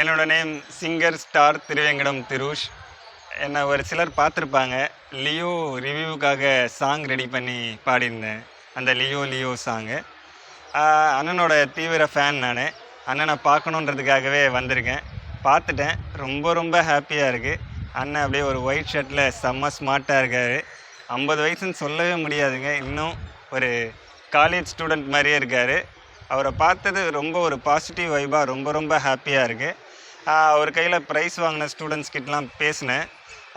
என்னோட name singer star Thiruvengadam திருஷ். என்னை ஒரு சிலர் பார்த்துருப்பாங்க. லியோ ரிவ்யூக்காக சாங் ரெடி பண்ணி பாடியிருந்தேன். அந்த லியோ லியோ சாங்கு அண்ணனோட தீவிர ஃபேன் நான். அண்ணனை பார்க்கணுன்றதுக்காகவே வந்திருக்கேன். பார்த்துட்டேன். ரொம்ப ரொம்ப ஹாப்பியாக இருக்குது அண்ணன் அப்படியே ஒரு ஒயிட் ஷர்ட்டில் செம்ம ஸ்மார்ட்டாக இருக்கார். ஐம்பது வயசுன்னு சொல்லவே முடியாதுங்க. இன்னும் ஒரு காலேஜ் ஸ்டூடெண்ட் மாதிரியே இருக்கார். அவரை பார்த்தது ரொம்ப ஒரு பாசிட்டிவ் வைபாக ரொம்ப ரொம்ப ஹாப்பியாக இருக்குது அவர் கையில் ப்ரைஸ் வாங்கின ஸ்டூடெண்ட்ஸ் கிட்டலாம் பேசினேன்.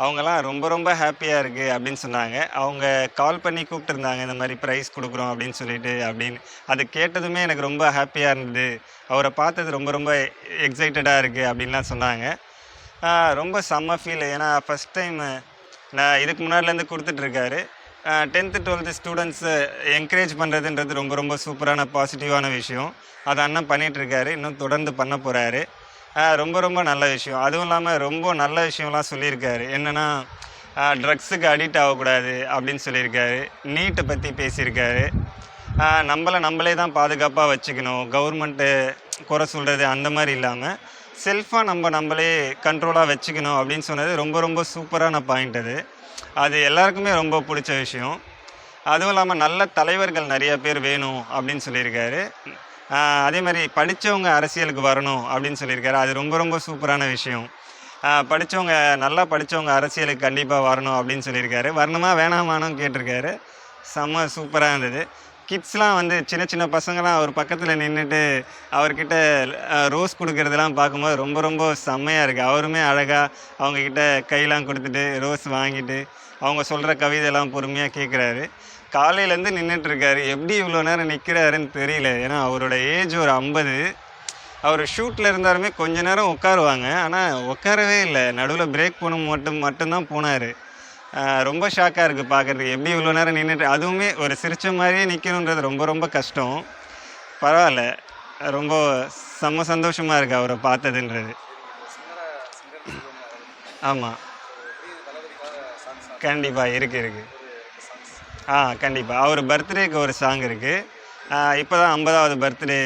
அவங்கெல்லாம் ரொம்ப ரொம்ப ஹாப்பியாக இருக்குது அப்படின்னு சொன்னாங்க. அவங்க கால் பண்ணி கூப்பிட்டுருந்தாங்க இந்த மாதிரி ப்ரைஸ் கொடுக்குறோம் அப்படின்னு சொல்லிட்டு அப்படின்னு. அது கேட்டதுமே எனக்கு ரொம்ப ஹாப்பியாக இருந்தது. அவரை பார்த்தது ரொம்ப ரொம்ப எக்ஸைட்டடாக இருக்குது அப்படின்லாம் சொன்னாங்க. ரொம்ப செம்ம ஃபீல் ஏன்னா ஃபஸ்ட் டைம் நான் இதுக்கு முன்னாடிலேருந்து கொடுத்துட்ருக்காரு டென்த்து டுவெல்த்து ஸ்டூடெண்ட்ஸு என்கரேஜ் பண்ணுறதுன்றது ரொம்ப ரொம்ப சூப்பரான பாசிட்டிவான விஷயம். அதை அண்ணன் பண்ணிகிட்ருக்காரு இன்னும் தொடர்ந்து பண்ண போகிறாரு ரொம்ப ரொம்ப நல்ல விஷயம். அதுவும் இல்லாமல் ரொம்ப நல்ல விஷயம்லாம் சொல்லியிருக்காரு. என்னென்னா ட்ரக்ஸுக்கு அடிக்ட் ஆகக்கூடாது அப்படின்னு சொல்லியிருக்காரு. நீட்டை பற்றி பேசியிருக்காரு. நம்மளை நம்மளே தான் பாதுகாப்பாக வச்சுக்கணும். கவர்மெண்ட்டு குறை சொல்கிறது அந்த மாதிரி இல்லாமல் செல்ஃபாக நம்ம நம்மளே கண்ட்ரோலாக வச்சுக்கணும் அப்படின்னு சொன்னது ரொம்ப ரொம்ப சூப்பரான பாயிண்ட் அது. அது எல்லாருக்குமே ரொம்ப பிடிச்ச விஷயம். அதுவும் இல்லாமல் நல்ல தலைவர்கள் நிறைய பேர் வேணும் அப்படின்னு சொல்லியிருக்காரு. அதே மாதிரி படித்தவங்க அரசியலுக்கு வரணும் அப்படின்னு சொல்லியிருக்காரு. அது ரொம்ப ரொம்ப சூப்பரான விஷயம். படித்தவங்க நல்லா படித்தவங்க அரசியலுக்கு கண்டிப்பாக வரணும் அப்படின்னு சொல்லியிருக்காரு. வரணுமா வேணாமான்னு கேட்டிருக்காரு. செம்ம சூப்பராக இருந்தது. கிட்ஸ்லாம் வந்து சின்ன சின்ன பசங்களாம் அவர் பக்கத்தில் நின்றுட்டு அவர்கிட்ட ரோஸ் கொடுக்குறதெல்லாம் பார்க்கும்போது ரொம்ப ரொம்ப செம்மையாக இருக்குது அவருமே அழகாக அவங்கக்கிட்ட கையெல்லாம் கொடுத்துட்டு ரோஸ் வாங்கிட்டு அவங்க சொல்கிற கவிதையெல்லாம் பொறுமையாக கேட்குறாரு காலையிலேருந்து நின்றுட்டுருக்காரு எப்படி இவ்வளோ நேரம் நிற்கிறாருன்னு தெரியல. ஏன்னா அவரோட ஏஜ் ஒரு ஐம்பது. அவர் ஷூட்டில் இருந்தாலுமே கொஞ்ச நேரம் உட்காருவாங்க. ஆனால் உட்காரவே இல்லை. நடுவில் பிரேக் போன மட்டும் மட்டும்தான் போனார். ரொம்ப ஷாக்காக இருக்குது பார்க்குறதுக்கு எப்படி இவ்வளோ நேரம் நின்றுட்டு அதுவுமே ஒரு சிரிச்ச மாதிரியே நிற்கணுன்றது ரொம்ப ரொம்ப கஷ்டம். பரவாயில்ல. ரொம்ப செம்ம சந்தோஷமாக இருக்குது அவரை பார்த்ததுன்றது. ஆமாம் கண்டிப்பாக இருக்குது இருக்குது ஆ கண்டிப்பாக அவர் பர்த்டேக்கு ஒரு சாங் இருக்குது இப்போ தான் ஐம்பதாவது பர்த்டே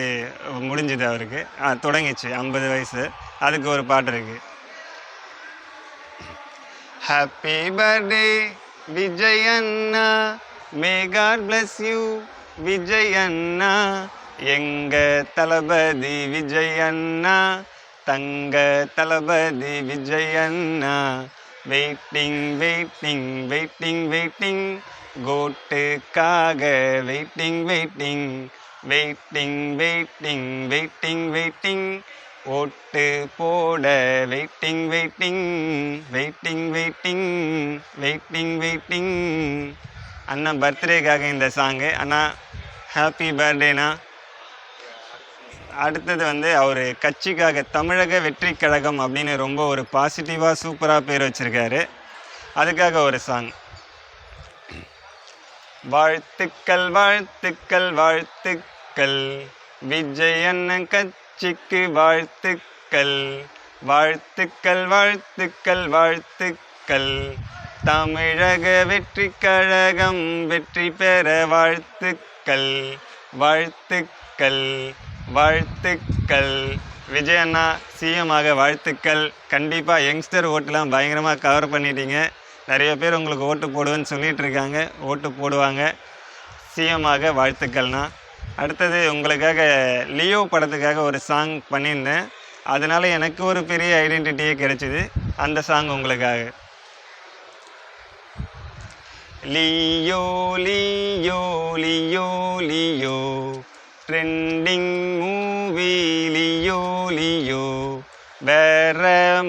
முடிஞ்சுது அவருக்கு. ஆ தொடங்கிச்சு ஐம்பது வயசு. அதுக்கு ஒரு பாட்டு இருக்குது happy birthday Vijay Anna may God bless you Vijay அண்ணா எங்க தளபதி விஜய் அண்ணா தங்க தளபதி விஜய் அண்ணா waiting waiting waiting waiting கோட்டுக்காக waiting waiting waiting waiting waiting waiting ஓட்டு போட waiting waiting waiting waiting waiting waiting. அண்ணா பர்த்டேக்காக இந்த சாங்கு அண்ணா ஹாப்பி பர்த்டேண்ணா. அடுத்தது வந்து அவர் கட்சிக்காக தமிழக வெற்றி கழகம் அப்படின்னு ரொம்ப ஒரு பாசிட்டிவாக சூப்பராக பேர் வச்சுருக்காரு. அதுக்காக ஒரு சாங் வாழ்த்துக்கள் வாழ்த்துக்கள் வாழ்த்துக்கள். விஜய் அண்ணன் கட்சிக்கு வாழ்த்துக்கள். வாழ்த்துக்கள் வாழ்த்துக்கள் வாழ்த்துக்கள். தமிழக வெற்றி கழகம் வெற்றி பெற வாழ்த்துக்கள். வாழ்த்துக்கள் வாழ்த்துக்கள். விஜயண்ணா சிஎமாக வாழ்த்துக்கள். கண்டிப்பாக யங்ஸ்டர் ஓட்டுலாம் பயங்கரமாக கவர் பண்ணிட்டீங்க. நிறைய பேர் உங்களுக்கு ஓட்டு போடுவேன்னு சொல்லிகிட்டு இருக்காங்க. ஓட்டு போடுவாங்க. சிஎமாக வாழ்த்துக்கள்னா வாழ்த்துக்கள்ண்ணா. அடுத்தது உங்களுக்காக லியோ படத்துக்காக ஒரு சாங் பண்ணியிருந்தேன். அதனால் எனக்கு ஒரு பெரிய ஐடென்டிட்டியே கிடைச்சிது. அந்த சாங் உங்களுக்காக. Leo Leo Leo Leo trending movie Leo Leo வேற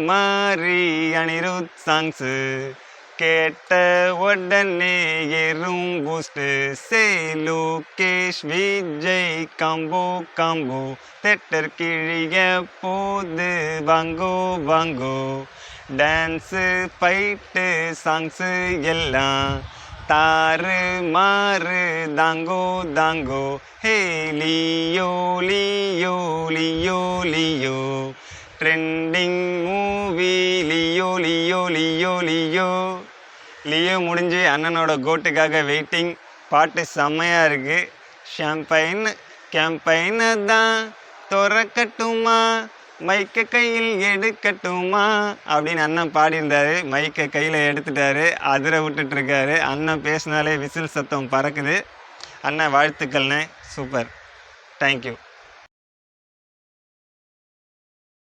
மாதிரி அனிருத் சாங்ஸு கேட்ட உடனே எறும் சே Lokesh Vijay combo combo. Theatre கிழிய போது வாங்கோ வாங்கோ. டான்ஸு ஃபைட்டு சாங்ஸு எல்லாம் தாறு மாறு தாங்கோ தாங்கோ. Hey Leo Leo Leo Leo trending movie Leo Leo Leo Leo Leo முடிஞ்சு அண்ணனோட கோட்டுக்காக வெயிட்டிங் பாட்டு செம்மையாக இருக்குது ஷாம்பைன் கேம்பைனை தான். துறக்கட்டுமா? மைக்க கையில் எடுக்கட்டுமா? அப்படின்னு அண்ணன் பாடியிருந்தாரு. மைக்கை கையில் எடுத்துட்டாரு. அதிர விட்டுட்ருக்காரு அண்ணன் பேசினாலே விசில் சத்தம் பறக்குது. அண்ணன் வாழ்த்துக்கள்னே சூப்பர். தேங்க்யூ